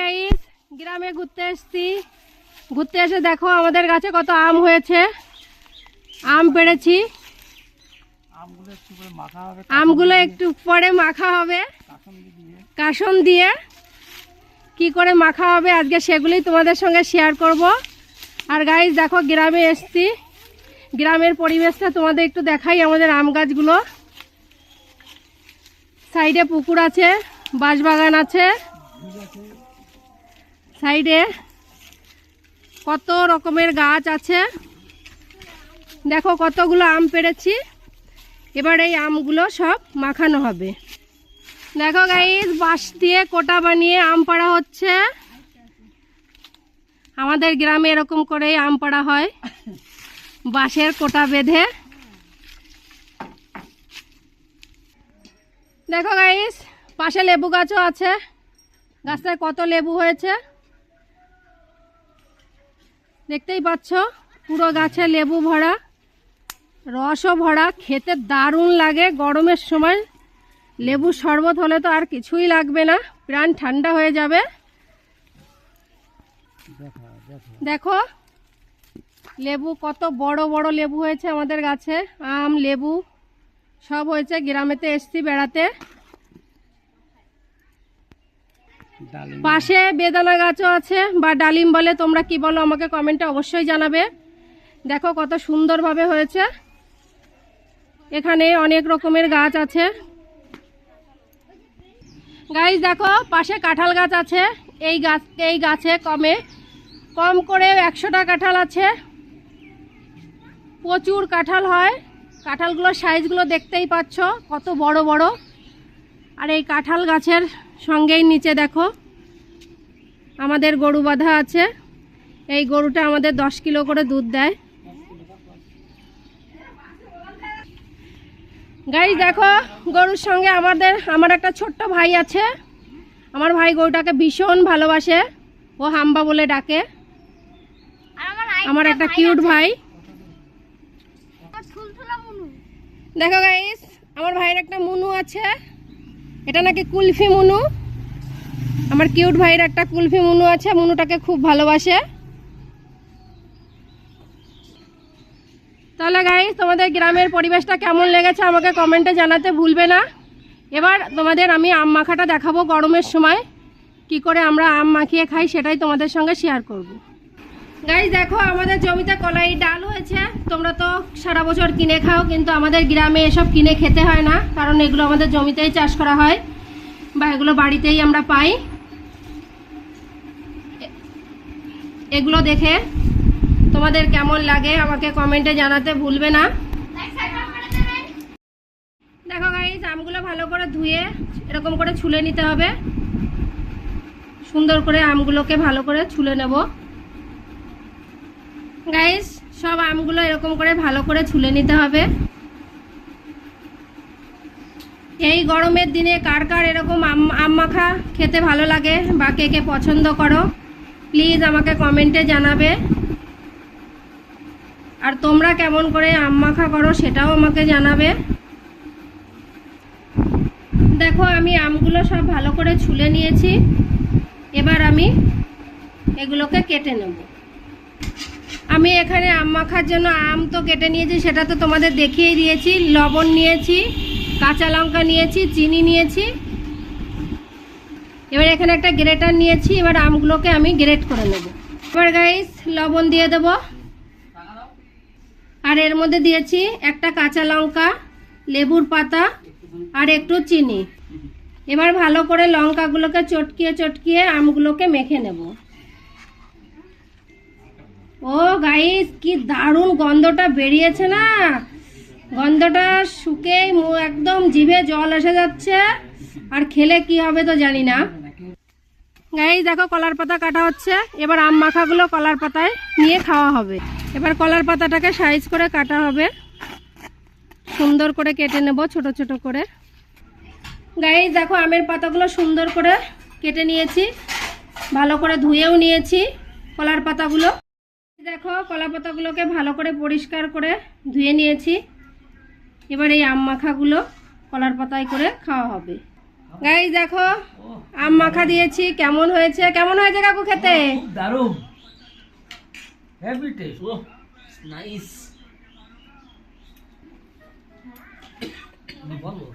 Guys গ্রামে ঘুরতে এসছি। ঘুরতে এসে দেখো আমাদের গাছে কত আম হয়েছে। আম পেড়েছি। আমগুলো একটু পরে মাখা হবে। কাসন দিয়ে কাসন দিয়ে। কি করে মাখা হবে আজকে সেগুলি তোমাদের সঙ্গে শেয়ার করব। আর গাইস দেখো গ্রামে এসছি। গ্রামের পরিবেশটা তোমাদের একটু দেখাই আমাদের আম গাছগুলো। সাইডে পুকুর আছে বাঁশবাগান আছে। সাইডে কত রকমের গাছ আছে। দেখো কতগুলো আম পেড়েছি এবার এই আমগুলো সব মাখানো হবে। দেখো গাইস বাঁশ দিয়ে কোটা বানিয়ে আম পাড়া হচ্ছে। আমাদের গ্রামে এরকম করেই আম পাড়া হয়। বাঁশের কোটা বেঁধে। দেখো গাইস পাশে লেবু গাছও আছে। গাছটায় কত লেবু হয়েছে। দেখতেই পাচ্ছ? পুরো গাছে লেবু ভরা, রসও ভরা, খেতে দারুণ লাগে। গরমের সময় লেবু শরবত হলে তো আর কিছুই লাগবে না, প্রাণ ঠান্ডা হয়ে যাবে। দেখা, লেবু কত বড় বড় লেবু হয়েছে আমাদের গাছে, আম, লেবু, সব হয়েছে গ্রামেতে এসছি বেড়াতে ডালিম পাশে বেদানা গাছও আছে, বা ডালিম বলে তোমরা কি বলো আমাকে কমেন্টে অবশ্যই জানাবে। দেখো কত সুন্দরভাবে হয়েছে। এখানে অনেক রকমের গাছ আছে। গাছ দেখো, পাশে কাঁঠাল গাছ আছে। এই গাছ, এই গাছে কমে, কম করে একশোটা কাঁঠাল আছে। প্রচুর কাঁঠাল হয়। কাঁঠালগুলোর সাইজগুলো দেখতেই পাচ্ছ, কত বড় বড়। আর এই কাঁঠাল গাছের সঙ্গেই নিচে দেখো। আমাদের গরু বাঁধা আছে। এই গরুটা আমাদের দশ কিলো করে দুধ দেয়। গাইজ দেখো গরুর সঙ্গে আমাদের আমার একটা ছোট্ট ভাই আছে। আমার ভাই গরুটাকে ভীষণ ভালোবাসে। ও হাম্বা বলে ডাকে। আমার একটা কিউট ভাই। দেখো গাইস আমার ভাইয়ের একটা মুনু আছে। এটা নাকি কুলফি মুনু। আমার কিউট ভাইয়ের একটা কুলফি মুনু আছে, মুনুটাকে খুব ভালোবাসে। তাহলে গাইস তোমাদের গ্রামের পরিবেশটা কেমন লেগেছে আমাকে কমেন্টে জানাতে ভুলবে না। এবার তোমাদের আমি আম মাখাটা দেখাবো গরমের সময়, কি করে আমরা আম মাখিয়ে খাই সেটাই তোমাদের সঙ্গে শেয়ার করব। গাইস দেখো, আমাদের জমিতে কলাই ডাল হয়েছে। তোমরা তো সারা বছর কিনে খাও, কিন্তু আমাদের গ্রামে এসব কিনে খেতে হয় না, কারণ এগুলো আমাদের জমিতেই চাষ করা হয়। বা এগুলো বাড়িতেই আমরা পাই। এগুলো দেখে তোমাদের কেমন লাগে আমাকে কমেন্টে জানাতে ভুলবে না। দেখো গাইস আমগুলো ভালো করে ধুয়ে এরকম করে ছুলে নিতে হবে। সুন্দর করে আমগুলোকে ভালো করে ছুলে নেব। গাইস সব আমগুলো এরকম করে ভালো করে ছুলে নিতে হবে। এই গরমের দিনে কার কার এরকম আম মাখা খেতে ভালো লাগে বা কে কে পছন্দ করো প্লিজ আমাকে কমেন্টে জানাবে। আর তোমরা কেমন করে আম মাখা করো সেটাও আমাকে জানাবে। দেখো, আমি আমগুলো সব ভালো করে ছুলে নিয়েছি। এবার আমি এগুলোকে কেটে নেব। আমি এখানে আম মাখার জন্য আম তো কেটে নিয়েছি, সেটা তো তোমাদের দেখিয়ে দিয়েছি, লবণ নিয়েছি। কাঁচা লঙ্কা নিয়েছি, চিনি নিয়েছি। এবার এখানে একটা গ্রেটার নিয়েছি, এবার আমগুলোকে আমি গ্রেট করে নেব। এবার গাইস লবণ দিয়ে দেব। আর এর মধ্যে দিয়েছি একটা কাঁচা লঙ্কা, লেবুর পাতা আর একটু চিনি। এবার ভালো করে লঙ্কাগুলোকে চটকিয়ে চটকিয়ে আমগুলোকে মেখে নেব। ও গাইস কি দারুণ গন্ধটা বেরিয়েছে না? গন্ধটা শুকে মু- একদম জিভে জল এসে যাচ্ছে। আর খেলে কি হবে তো জানি না। গাইস, দেখো কলার পাতা কাটা হচ্ছে। এবার আম মাখাগুলো কলার পাতায় নিয়ে খাওয়া হবে। এবার কলার পাতাটাকে সাইজ করে কাটা হবে। সুন্দর করে কেটে নেব, ছোট ছোট করে। গাইস, দেখো আমের পাতাগুলো সুন্দর করে কেটে নিয়েছি। ভালো করে ধুয়েও নিয়েছি কলার পাতাগুলো। দেখো কলা পাতাগুলোকে ভালো করে পরিষ্কার করে ধুয়ে নিয়েছি। এবার এই আম মাখাগুলো কলার পাতায় করে খাওয়া হবে। গাই দেখো আম মাখা দিয়েছি কেমন হয়েছে? কেমন হয়েছে কাকু খেতে? দারুণ। হেভি টেস্ট ও নাইস বলো।